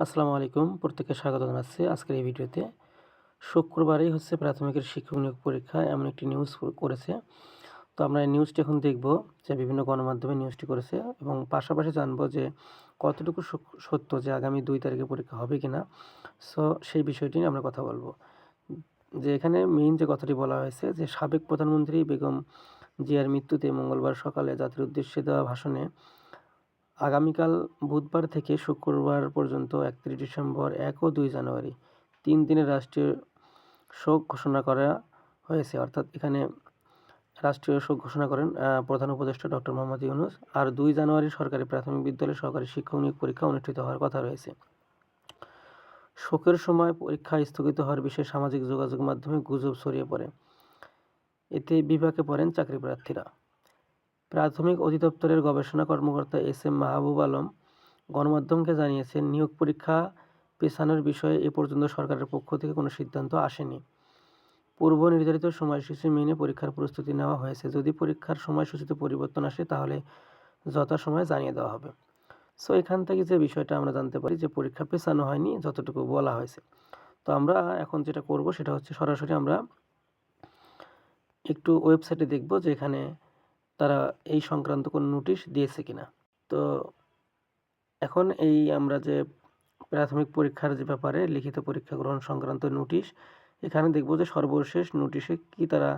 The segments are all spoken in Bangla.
আসসালামু আলাইকুম। প্রত্যেককে স্বাগত জানাচ্ছি আজকের এই ভিডিওতে। শুক্রবারেই হচ্ছে প্রাথমিকের শিক্ষক নিয়োগ পরীক্ষা এমন একটি নিউজ করেছে। তো আমরা এই নিউজটি এখন দেখব যে বিভিন্ন গণমাধ্যমে নিউজটি করেছে এবং পাশাপাশি জানব যে কতটুকু সত্য যে আগামী দুই তারিখে পরীক্ষা হবে কি না সো, সেই বিষয়টি নিয়ে আমরা কথা বলব। যে এখানে মেইন যে কথাটি বলা হয়েছে যে সাবেক প্রধানমন্ত্রী বেগম জিয়ার মৃত্যুতে মঙ্গলবার সকালে জাতির উদ্দেশ্যে দেওয়া ভাষণে আগামীকাল বুধবার থেকে শুক্রবার পর্যন্ত একত্রিশ ডিসেম্বর, এক ও দুই জানুয়ারি, তিন দিনের রাষ্ট্রীয় শোক ঘোষণা করা হয়েছে। অর্থাৎ এখানে রাষ্ট্রীয় শোক ঘোষণা করেন প্রধান উপদেষ্টা ডক্টর মোহাম্মদ ইউনুস। আর দুই জানুয়ারি সরকারি প্রাথমিক বিদ্যালয়ে সহকারী শিক্ষক নিয়োগ পরীক্ষা অনুষ্ঠিত হওয়ার কথা রয়েছে। শোকের সময় পরীক্ষা স্থগিত হওয়ার বিষয়ে সামাজিক যোগাযোগ মাধ্যমে গুজব ছড়িয়ে পড়ে। এতে বিভাগে পড়েন চাকরি প্রার্থীরা। প্রাথমিক অধিদপ্তরের গবেষণা কর্মকর্তা এস এম মাহবুব আলম গণমাধ্যমকে জানিয়েছেন, নিয়োগ পরীক্ষা পেছানোর বিষয়ে এ পর্যন্ত সরকারের পক্ষ থেকে কোনো সিদ্ধান্ত আসেনি। পূর্ব নির্ধারিত সময়সূচি মেনে পরীক্ষার প্রস্তুতি নেওয়া হয়েছে। যদি পরীক্ষার সময়সূচিতে পরিবর্তন আসে, তাহলে যথাসময়ে জানিয়ে দেওয়া হবে। সো, এখান থেকে যে বিষয়টা আমরা জানতে পারি যে পরীক্ষা পেছানো হয়নি, যতটুকু বলা হয়েছে। তো আমরা এখন যেটা করব, সেটা হচ্ছে সরাসরি আমরা একটু ওয়েবসাইটে দেখব যে এখানে তারা এই সংক্রান্ত কোনো নোটিশ দিয়েছে কিনা। তো এখন এই আমরা যে প্রাথমিক পরীক্ষার যে ব্যাপারে লিখিত পরীক্ষা গ্রহণ সংক্রান্ত নোটিশ এখানে দেখব যে সর্বশেষ নোটিশে কি তারা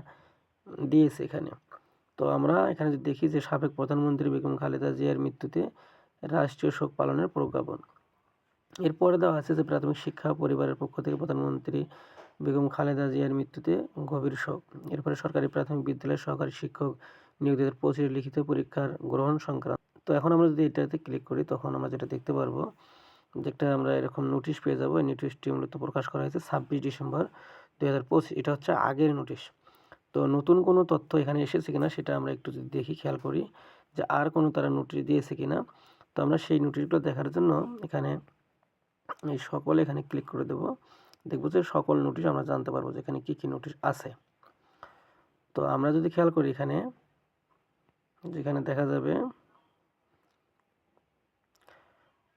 দিয়েছে এখানে। তো আমরা এখানে দেখি যে সাবেক প্রধানমন্ত্রী বেগম খালেদা জিয়ার মৃত্যুতে রাষ্ট্রীয় শোক পালনের প্রজ্ঞাপন। এরপরে দেওয়া আছে যে প্রাথমিক শিক্ষা পরিবারের পক্ষ থেকে প্রধানমন্ত্রী বেগম খালেদা জিয়ার মৃত্যুতে গভীর শোক। এরপরে সরকারি প্রাথমিক বিদ্যালয়ের সহকারী শিক্ষক নিয়োগ দু লিখিত পরীক্ষার গ্রহণ সংক্রান্ত। তো এখন আমরা যদি এটাতে ক্লিক করি, তখন আমরা যেটা দেখতে পারব যেটা আমরা এরকম নোটিশ পেয়ে যাব। এই নোটিশটি মূলত প্রকাশ করা হয়েছে ছাব্বিশ ডিসেম্বর দু হাজার পঁচিশ। এটা হচ্ছে আগের নোটিশ তো নতুন কোনো তথ্য এখানে এসেছে কিনা সেটা আমরা একটু যদি দেখি, খেয়াল করি যে আর কোনো তারা নোটিশ দিয়েছে কিনা। তো আমরা সেই নোটিশগুলো দেখার জন্য এখানে এই সকল এখানে ক্লিক করে দেব। দেখব যে সকল নোটিশ আমরা জানতে পারব যে এখানে কী কী নোটিশ আছে। তো আমরা যদি খেয়াল করি এখানে যেখানে দেখা যাবে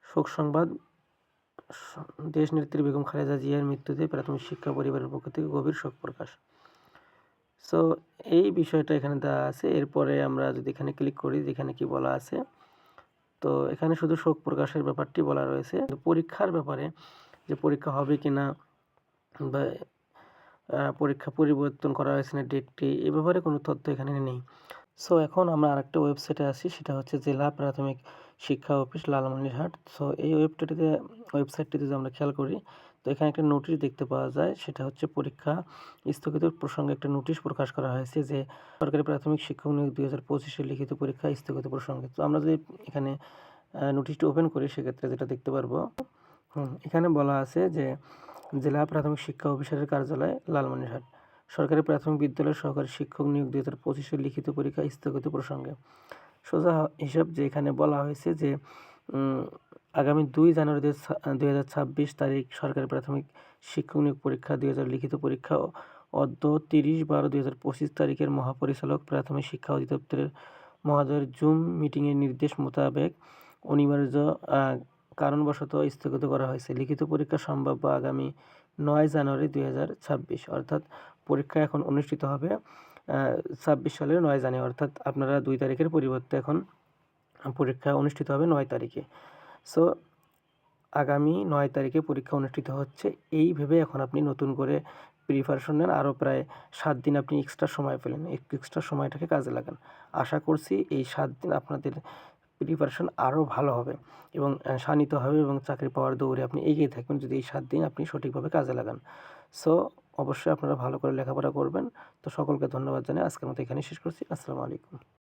শোক সংবাদ, দেশ নেত্রী বেগম খালেদা জিয়ার মৃত্যুতে প্রাথমিক শিক্ষা পরিবারের পক্ষ থেকে গভীর শোক প্রকাশ। সো এই বিষয়টা এখানে দেওয়া আছে। এরপরে আমরা যদি এখানে ক্লিক করি, যেখানে কি বলা আছে, তো এখানে শুধু শোক প্রকাশের ব্যাপারটি বলা রয়েছে। পরীক্ষার ব্যাপারে যে পরীক্ষা হবে কি না বা পরীক্ষা পরিবর্তন করা হয়েছে না ডেটটি এ ব্যাপারে কোনো তথ্য এখানে নেই। সো এখন আমরা আরেকটা ওয়েবসাইটে আসি সেটা হচ্ছে জেলা প্রাথমিক শিক্ষা অফিস লালমনিরহাট। সো এই ওয়েবসাইটটিতে ওয়েবসাইটটিতে যদি আমরা খেয়াল করি, তো এখানে একটা নোটিশ দেখতে পাওয়া যায়, সেটা হচ্ছে পরীক্ষা স্থগিত প্রসঙ্গে একটা নোটিশ প্রকাশ করা হয়েছে যে, সরকারি প্রাথমিক শিক্ষক নিয়োগ দুই হাজার পঁচিশে লিখিত পরীক্ষা স্থগিত প্রসঙ্গে। তো আমরা যদি এখানে নোটিশটি ওপেন করি, সেক্ষেত্রে যেটা দেখতে পারব, হুম, এখানে বলা আছে যে, জেলা প্রাথমিক শিক্ষা অফিসারের কার্যালয় লালমনিরহাট। সরকারি প্রাথমিক বিদ্যালয়ের সহকারী শিক্ষক নিয়োগ দুই হাজার পঁচিশের লিখিত পরীক্ষা স্থগিত প্রসঙ্গে। সোজা হিসাব যে এখানে বলা হয়েছে যে আগামী দুই জানুয়ারি দুই হাজার ছাব্বিশ তারিখ সরকারি প্রাথমিক শিক্ষক নিয়োগ পরীক্ষা দুই হাজার লিখিত পরীক্ষা অদ্য তিরিশ বারো দুই হাজার পঁচিশ তারিখের মহাপরিচালক প্রাথমিক শিক্ষা অধিদপ্তরের মহাদয়ের জুম মিটিংয়ের নির্দেশ মোতাবেক অনিবার্য কারণবশত স্থগিত করা হয়েছে। লিখিত পরীক্ষা সম্ভাব্য আগামী নয় জানুয়ারি দুই হাজার ছাব্বিশ, অর্থাৎ পরীক্ষা এখন অনুষ্ঠিত হবে ছাব্বিশ সালের নয় জানুয়ারি, অর্থাৎ আপনারা দুই তারিখের পরিবর্তে এখন পরীক্ষা অনুষ্ঠিত হবে নয় তারিখে। সো আগামী নয় তারিখে পরীক্ষা অনুষ্ঠিত হচ্ছে, এই ভেবে এখন আপনি নতুন করে প্রিপারেশন নেন, আরও প্রায় সাত দিন আপনি এক্সট্রা সময় পেলেন এক্সট্রা সময়টাকে কাজে লাগান। আশা করছি এই সাত দিন আপনাদের প্রিপারেশন আরও ভালো হবে এবং শানিত হবে এবং চাকরি পাওয়ার দৌড়ে আপনি এগিয়ে থাকবেন যদি এই সাত দিন আপনি সঠিকভাবে কাজে লাগান। সো অবশ্যই আপনারা ভালো করে লেখাপড়া করবেন। তো সকলকে ধন্যবাদ জানাই আজকের মতো এখানেই শেষ করছি। আসসালামু আলাইকুম।